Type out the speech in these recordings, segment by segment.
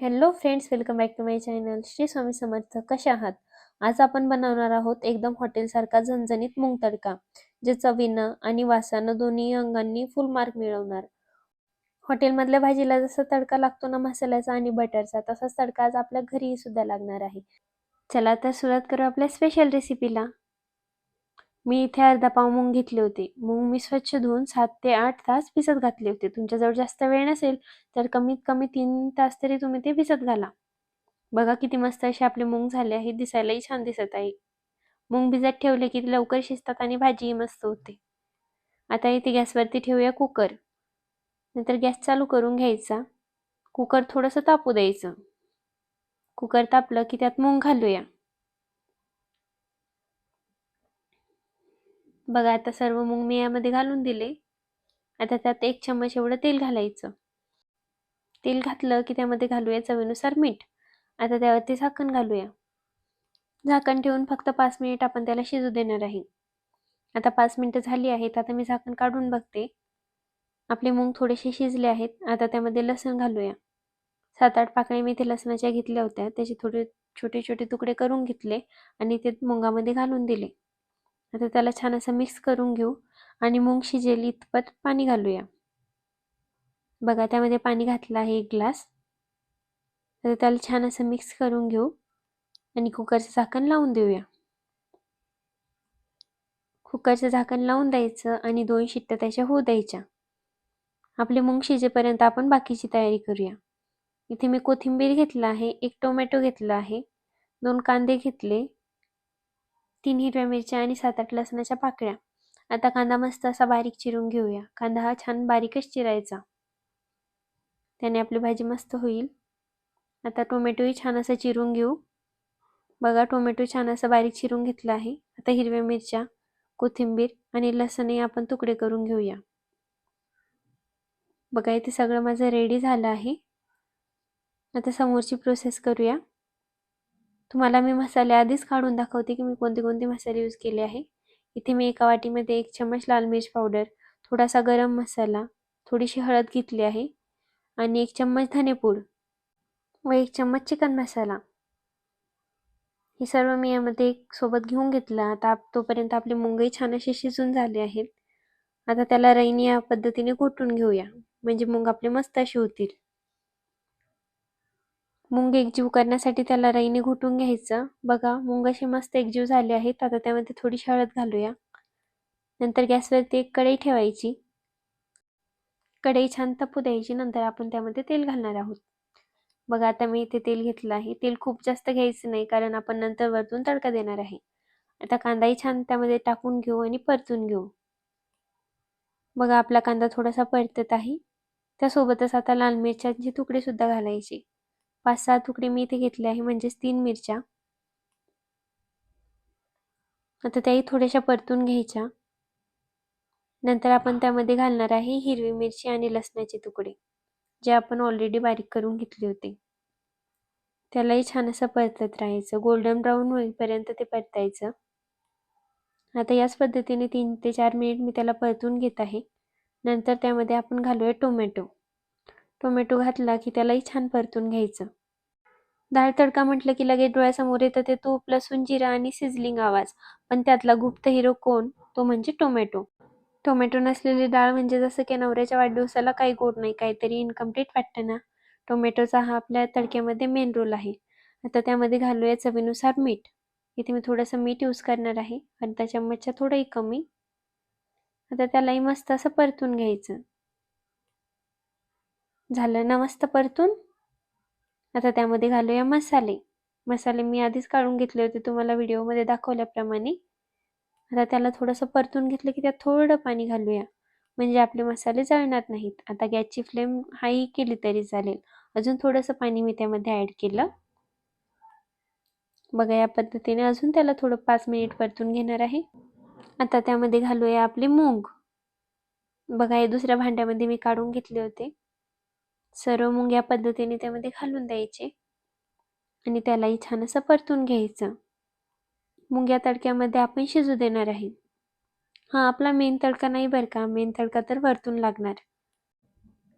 Hello friends welcome back to my channel. Shri Swami Samarth कशा आहात? आज आपण बनवणार आहोत एकदम हॉटेलसारखा झणझणीत मूग तडका जे चवीनं आणि वासानं दोन्ही अंगांनी फुल मार्क मिळवणार. हॉटेलमधल्या भाजीला जसा तडका लागतो ना मसाल्याचा आणि बटरचा तसाच तडका आज आपल्या घरीही सुद्धा लागणार आहे. चला तर सुरुवात करू आपल्या स्पेशल रेसिपीला मी इथे अर्धा पाव मूग घेतले होते. मूग मी स्वच्छ धुवून सात ते आठ तास भिजत घातले होते. तुमच्याजवळ जास्त वेळ नसेल तर कमीत कमी तीन तास तरी तुम्ही ते भिजत घाला. बघा किती मस्त असे आपले मूग झाले आहेत. दिसायलाही छान दिसत आहे. मूग भिजत ठेवले की लवकर शिजतात आणि भाजीही मस्त होते. आता इथे गॅसवरती ठेवूया कुकर. नंतर गॅस चालू करून घ्यायचा. कुकर थोडंसं तापू द्यायचं. कुकर तापलं की त्यात मूग घालूया. बघा आता सर्व मूग मी यामध्ये घालून दिले. आता त्यात एक चम्मच एवढं तेल घालायचं. तेल घातलं की त्यामध्ये घालूया चवीनुसार मीठ. आता त्यावरती झाकण घालूया. झाकण ठेवून फक्त पाच मिनिट आपण त्याला शिजू देणार आहे. आता पाच मिनिटं झाली आहेत आता मी झाकण काढून बघते. आपले मूग थोडेसे शिजले आहेत आता त्यामध्ये लसण घालूया. सात आठ पाकळ्या मी ते लसणाच्या घेतल्या होत्या त्याचे थोडे छोटे छोटे तुकडे करून घेतले आणि ते मुंगामध्ये घालून दिले. आता त्याला छान असं मिक्स करून घेऊ आणि मूग शिजेल इतपत पाणी घालूया. बघा त्यामध्ये पाणी घातलं आहे एक ग्लास आता त्याला छान असं मिक्स करून घेऊ आणि कुकरचं झाकण लावून देऊया. कुकरचं झाकण लावून द्यायचं आणि दोन शिट्ट्या त्याच्या होऊ द्यायच्या. आपले मूग शिजेपर्यंत आपण बाकीची तयारी करूया. इथे मी कोथिंबीर घेतला आहे एक टोमॅटो घेतला आहे दोन कांदे घेतले तीन हिरव्या मिरच्या आणि सात आठ लसणाच्या पाकळ्या. आता कांदा मस्त असा बारीक चिरून घेऊया. कांदा हा छान बारीकच चिरायचा. त्याने आपली भाजी मस्त होईल. आता टोमॅटोही छान असं चिरून घेऊ. बघा टोमॅटो छान असं बारीक चिरून घेतला आहे. आता हिरव्या मिरच्या कोथिंबीर आणि लसणही आपण तुकडे करून घेऊया. बघा इथे सगळं माझं रेडी झालं आहे. आता समोरची प्रोसेस करूया. तुम्हाला मी मसाले आधीच काढून दाखवते की मी कोणते कोणते मसाले यूज केले आहे. इथे मी एका वाटीमध्ये एक चम्मच लाल मिरच पावडर थोडासा गरम मसाला थोडीशी हळद घेतली आहे आणि एक चम्मच धनेपूड व एक चम्मच चिकन मसाला. हे सर्व मी यामध्ये एक सोबत घेऊन घेतलं. आता तोपर्यंत आपले मुंगई छान असे शिजून झाले आहेत आता त्याला रैनी या पद्धतीने घोटून घेऊया. म्हणजे मुंग आपले मस्त असे होतील. मुंग एकजीव करण्यासाठी त्याला रईने घुटून घ्यायचं. बघा मुंग असे मस्त एकजीव झाले आहेत. आता त्यामध्ये थोडीशी हळद घालूया. नंतर गॅसवरती एक कढई ठेवायची. कढई छान तपू द्यायची. नंतर आपण त्यामध्ये तेल घालणार आहोत. बघा आता मी इथे तेल घेतलं आहे. तेल खूप जास्त घ्यायचं नाही कारण आपण नंतर वरतून तडका देणार आहे. आता कांदाही छान त्यामध्ये टाकून घेऊ आणि परतून घेऊ. बघा आपला कांदा थोडासा परतत आहे. त्यासोबतच आता लाल मिरच्याचे तुकडे सुद्धा घालायचे. पाच सहा तुकडे मी इथे घेतले आहे म्हणजेच तीन मिरच्या. आता त्याही थोड्याशा परतून घ्यायच्या. नंतर आपण त्यामध्ये घालणार आहे हिरवी मिरची आणि लसणाचे तुकडे जे आपण ऑलरेडी बारीक करून घेतले होते. त्यालाही छान असं परतत राहायचं. गोल्डन ब्राऊन होईपर्यंत ते परतायचं. आता याच पद्धतीने तीन ते चार मिनिट मी त्याला परतून घेत आहे. नंतर त्यामध्ये आपण घालूया टोमॅटो. टोमॅटो घातला की त्यालाही छान परतून घ्यायचं. डाळ तडका म्हटलं की लगेच डोळ्यासमोर येतं ते तूप लसूण जिरा आणि सिझलिंग आवाज. पण त्यातला गुप्त हिरो कोण? तो म्हणजे टोमॅटो. टोमॅटो नसलेली डाळ म्हणजे जसं की नवऱ्याच्या वाढदिवसाला काही गोड नाही काहीतरी इनकम्प्लीट वाटतं ना? टोमॅटोचा हा आपल्या तडक्यामध्ये मेन रोल आहे. आता त्यामध्ये घालूया चवीनुसार मीठ. इथे मी थोडंसं मीठ यूज करणार आहे. अर्धा चम्मचच्या थोडंही कमी. आता त्यालाही मस्त असं परतून घ्यायचं. झालं ना मस्त परतून? आता त्यामध्ये घालूया मसाले. मसाले मी आधीच काढून घेतले होते तुम्हाला व्हिडिओमध्ये दाखवल्याप्रमाणे. आता त्याला थोडंसं परतून घेतलं की त्यात थोडं पाणी घालूया. म्हणजे आपले मसाले जळणार नाहीत. आता गॅसची फ्लेम हाई केली तरी चालेल. अजून थोडंसं पाणी मी त्यामध्ये ॲड केलं. बघा या पद्धतीने अजून त्याला थोडं पाच मिनिट परतून घेणार आहे. आता त्यामध्ये घालूया आपले मूग. बघा हे दुसऱ्या भांड्यामध्ये मी काढून घेतले होते. सर्व मुंग या पद्धतीने त्यामध्ये घालून द्यायचे. आणि त्यालाही छान असं परतून घ्यायचं. मुंग्या तडक्यामध्ये आपण शिजू देणार आहे. हा आपला मेन तडका नाही बरं का? मेन तडका तर वरतून लागणार.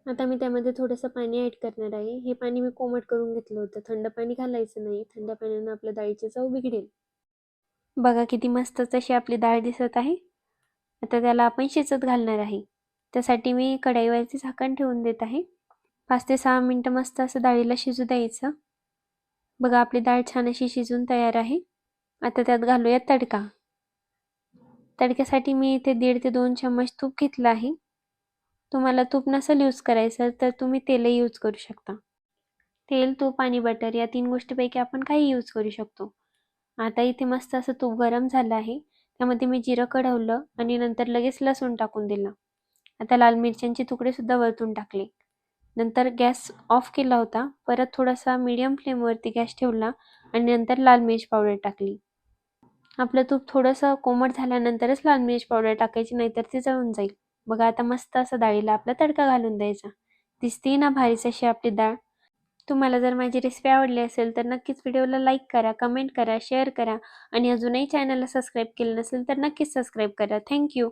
आता मी त्यामध्ये थोडंसं पाणी ॲड करणार आहे. हे पाणी मी कोमट करून घेतलं होतं. थंड पाणी घालायचं नाही. थंड पाण्यानं आपल्या डाळीची चव बिघडेल. बघा किती मस्त तशी आपली डाळ दिसत आहे. आता त्याला आपण शिजत घालणार आहे. त्यासाठी मी कढाईवरती झाकण ठेवून देत आहे. पाच ते सहा मिनटं मस्त असं डाळीला शिजू द्यायचं. बघा आपली डाळ छान अशी शिजून तयार आहे. आता त्यात घालूया तडका. तडक्यासाठी मी इथे दीड ते दोन चम्मच तूप घेतलं आहे. तुम्हाला तूप नसेल यूज करायचं तर तुम्ही तेलही यूज करू शकता. तेल तूप आणि बटर या तीन गोष्टीपैकी आपण काही यूज करू शकतो. आता इथे मस्त असं तूप गरम झालं आहे. त्यामध्ये मी जिरं कढवलं आणि नंतर लगेच लसूण टाकून दिलं. आता लाल मिरच्यांचे तुकडे सुद्धा वरतून टाकले. नंतर गॅस ऑफ केला होता. परत थोडासा मीडियम फ्लेमवरती गॅस ठेवला आणि नंतर लाल मिरच पावडर टाकली. आपलं तूप थोडंसं कोमट झाल्यानंतरच लाल मिरच पावडर टाकायची नाहीतर ती जळून जाईल. बघा आता मस्त असं डाळीला आपला तडका घालून द्यायचा. दिसते ना भारीच अशी आपली डाळ. तुम्हाला जर माझी रेसिपी आवडली असेल तर नक्कीच व्हिडिओला लाईक करा कमेंट करा शेअर करा. आणि अजूनही चॅनलला सबस्क्राईब केलं नसेल तर नक्कीच सबस्क्राईब करा. थँक्यू